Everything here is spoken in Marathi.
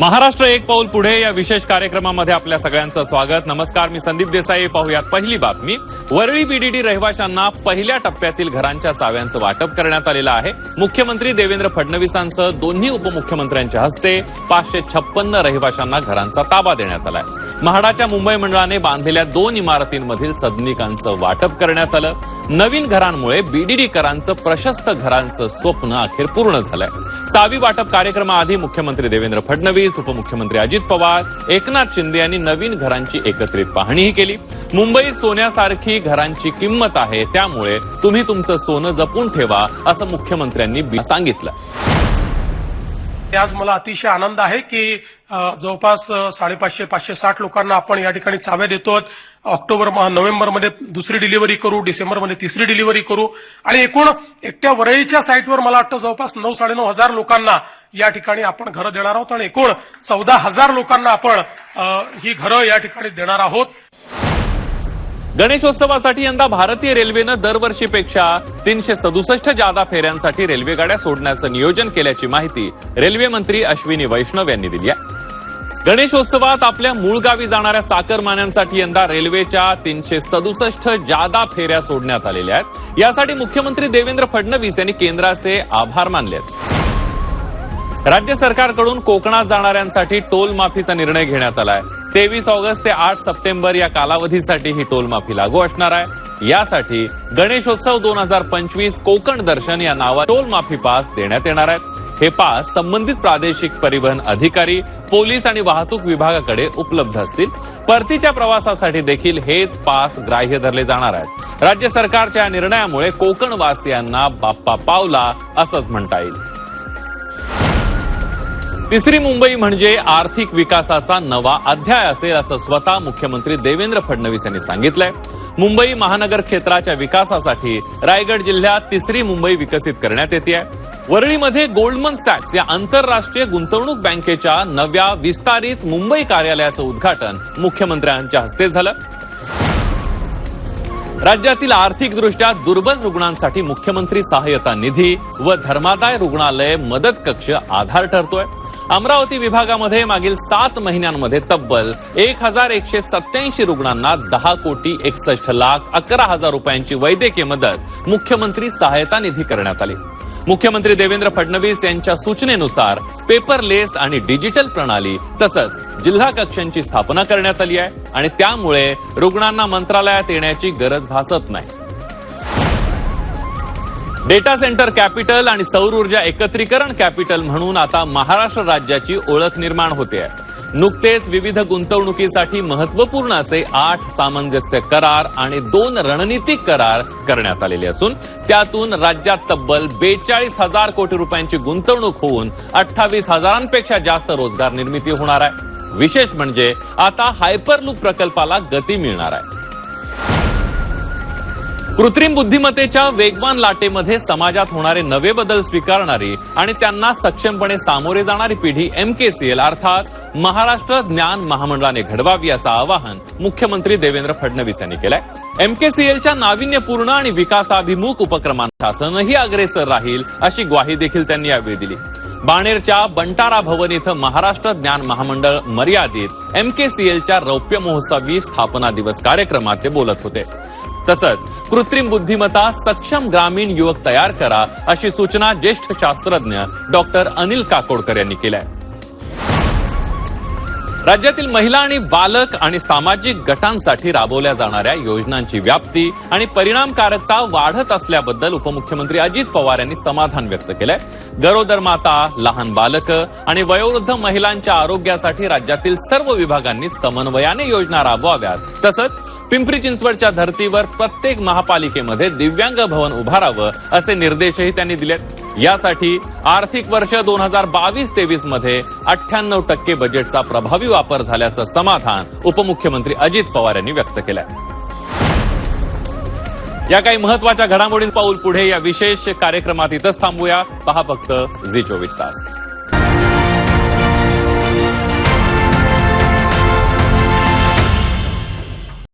महाराष्ट्र एक पाऊल पुढे या विशेष कार्यक्रमामध्ये आपल्या सगळ्यांचं स्वागत. नमस्कार मी संदीप देसाई. पाहूयात पहिली बातमी. वरळी बीडीडी रहिवाशांना पहिल्या टप्प्यातील घरांच्या चाव्यांचं वाटप करण्यात आलेलं आहे. मुख्यमंत्री देवेंद्र फडणवीसांसह दोन्ही उपमुख्यमंत्र्यांच्या हस्ते पाचशे छप्पन्न रहिवाशांना घरांचा ताबा देण्यात आलाय. म्हाडाच्या मुंबई मंडळाने बांधलेल्या दोन इमारतींमधील सदनिकांचं वाटप करण्यात आलं. नवीन घरांमुळे बीडीडीकरांचं प्रशस्त घरांचं स्वप्न अखेर पूर्ण झालंय. चावी वाटप कार्यक्रमाआधी मुख्यमंत्री देवेंद्र फडणवीस उपमुख्यमंत्री अजित पवार एकनाथ शिंदे यांनी नवीन घरांची एकत्रित पाहणीही केली. मुंबईत सोन्यासारखी घरांची किंमत आहे त्यामुळे तुम्ही तुमचं सोनं जपून ठेवा असं मुख्यमंत्र्यांनी सांगितलं. आज मला अतिशय आनंद आहे की जवळपास साडेपाचशे पाचशे साठ लोकांना आपण या ठिकाणी चाव्या देतो. ऑक्टोबर नोव्हेंबरमध्ये दुसरी डिलिव्हरी करू डिसेंबरमध्ये तिसरी डिलिव्हरी करू. आणि एकूण एकट्या वरळीच्या साईटवर मला वाटतं जवळपास नऊ साडेनऊ हजार लोकांना या ठिकाणी आपण घरं देणार आहोत. आणि एकूण चौदा हजार लोकांना आपण ही घरं या ठिकाणी देणार आहोत. गणेशोत्सवासाठी यंदा भारतीय रेल्वेनं दरवर्षीपेक्षा तीनशे सदुसष्ट जादा फेऱ्यांसाठी रेल्वे गाड्या सोडण्याचं नियोजन केल्याची माहिती रेल्वे मंत्री अश्विनी वैष्णव यांनी दिली आहे. गणेशोत्सवात आपल्या मूळ गावी जाणाऱ्या चाकरमान्यांसाठी यंदा रेल्वेच्या तीनशे सदुसष्ट जादा फेऱ्या सोडण्यात आलेल्या आहेत. यासाठी मुख्यमंत्री देवेंद्र फडणवीस यांनी केंद्राचे आभार मानले आहेत. राज्य सरकारकडून कोकणात जाणाऱ्यांसाठी टोल माफीचा निर्णय घेण्यात आलाय. तेवीस ऑगस्ट ते आठ सप्टेंबर या कालावधीसाठी ही टोल माफी लागू असणार आहे. यासाठी गणेशोत्सव दोन हजार पंचवीस कोकण दर्शन या नावा टोल माफी पास देण्यात येणार आहेत हे पास संबंधित प्रादेशिक परिवहन अधिकारी पोलीस आणि वाहतूक विभागाकडे उपलब्ध असतील. परतीच्या प्रवासासाठी देखील हेच पास ग्राह्य धरले जाणार आहेत. राज्य सरकारच्या या निर्णयामुळे कोकणवासियांना बाप्पा पावला असंच म्हणता येईल. तिसरी मुंबई म्हणजे आर्थिक विकासाचा नवा अध्याय असेल असं स्वतः मुख्यमंत्री देवेंद्र फडणवीस यांनी सांगितलंय. मुंबई महानगर क्षेत्राच्या विकासासाठी रायगड जिल्ह्यात तिसरी मुंबई विकसित करण्यात येते वरळीमध्ये गोल्डमन सॅक्स या आंतरराष्ट्रीय गुंतवणूक बँकेच्या नव्या विस्तारित मुंबई कार्यालयाचं उद्घाटन मुख्यमंत्र्यांच्या हस्ते झालं. राज्यातील आर्थिकदृष्ट्या दुर्बल रुग्णांसाठी मुख्यमंत्री सहाय्यता निधी व धर्मादाय रुग्णालय मदत कक्ष आधार ठरतोय. अमरावती विभागामध्ये मागील सात महिन्यांमध्ये तब्बल एक हजार एकशे सत्याऐंशी रुग्णांना दहा कोटी एकसष्ट लाख अकरा हजार रुपयांची वैद्यकीय मदत मुख्यमंत्री सहायता निधी करण्यात आली. मुख्यमंत्री देवेंद्र फडणवीस यांच्या सूचनेनुसार पेपरलेस आणि डिजिटल प्रणाली तसंच जिल्हा कक्षांची स्थापना करण्यात आली आहे आणि त्यामुळे रुग्णांना मंत्रालयात येण्याची गरज भासत नाही. डेटा सेंटर कॅपिटल आणि सौर ऊर्जा एकत्रीकरण कॅपिटल म्हणून आता महाराष्ट्र राज्याची ओळख निर्माण होते. आहे नुकतेच विविध गुंतवणुकीसाठी महत्त्वपूर्ण असे आठ सामंजस्य करार आणि दोन रणनीतिक करार करण्यात आलेले असून त्यातून राज्यात तब्बल बेचाळीस हजार कोटी रुपयांची गुंतवणूक होऊन अठ्ठावीस हजारांपेक्षा जास्त रोजगार निर्मिती होणार आहे. विशेष म्हणजे आता हायपरलूप प्रकल्पाला गती मिळणार आहे. कृत्रिम बुद्धिमत्तेच्या वेगवान लाटेमध्ये समाजात होणारे नवे बदल स्वीकारणारी आणि त्यांना सक्षमपणे सामोरे जाणारी पिढी एमकेसीएल अर्थात महाराष्ट्र ज्ञान महामंडळाने घडवावी असं आवाहन मुख्यमंत्री देवेंद्र फडणवीस यांनी केलंय. एमकेसीएलच्या नाविन्यपूर्ण आणि विकासाभिमुख उपक्रमांना शासनही अग्रेसर राहील अशी ग्वाही देखील त्यांनी यावेळी दिली. बाणेरच्या बंटारा भवन इथं महाराष्ट्र ज्ञान महामंडळ मर्यादित एमकेसीएलच्या रौप्य महोत्सवी स्थापना दिवस कार्यक्रमात ते बोलत होते. तसंच कृत्रिम बुद्धिमत्ता सक्षम ग्रामीण युवक तयार करा अशी सूचना ज्येष्ठ शास्त्रज्ञ डॉक्टर अनिल काकोडकर यांनी केल्या. राज्यातील महिला आणि बालक आणि सामाजिक गटांसाठी राबवल्या जाणाऱ्या योजनांची व्याप्ती आणि परिणामकारकता वाढत असल्याबद्दल उपमुख्यमंत्री अजित पवार यांनी समाधान व्यक्त केलंय. गरोदर माता लहान बालक आणि वयोवृद्ध महिलांच्या आरोग्यासाठी राज्यातील सर्व विभागांनी समन्वयाने योजना राबवाव्यात. तसंच पिंपरी चिंचवडच्या धर्तीवर प्रत्येक महापालिकेमध्ये दिव्यांग भवन उभारावं असे निर्देशही त्यांनी दिलेत. यासाठी आर्थिक वर्ष दोन हजार बावीस तेवीसमध्ये अठ्ठ्याण्णव टक्के बजेटचा प्रभावी वापर झाल्याचं समाधान उपमुख्यमंत्री अजित पवार यांनी व्यक्त केलंय. या काही महत्त्वाच्या घडामोडीं पाऊल पुढे या विशेष कार्यक्रमात इथंच थांबूया. पहा फक्त झी चोवीस तास.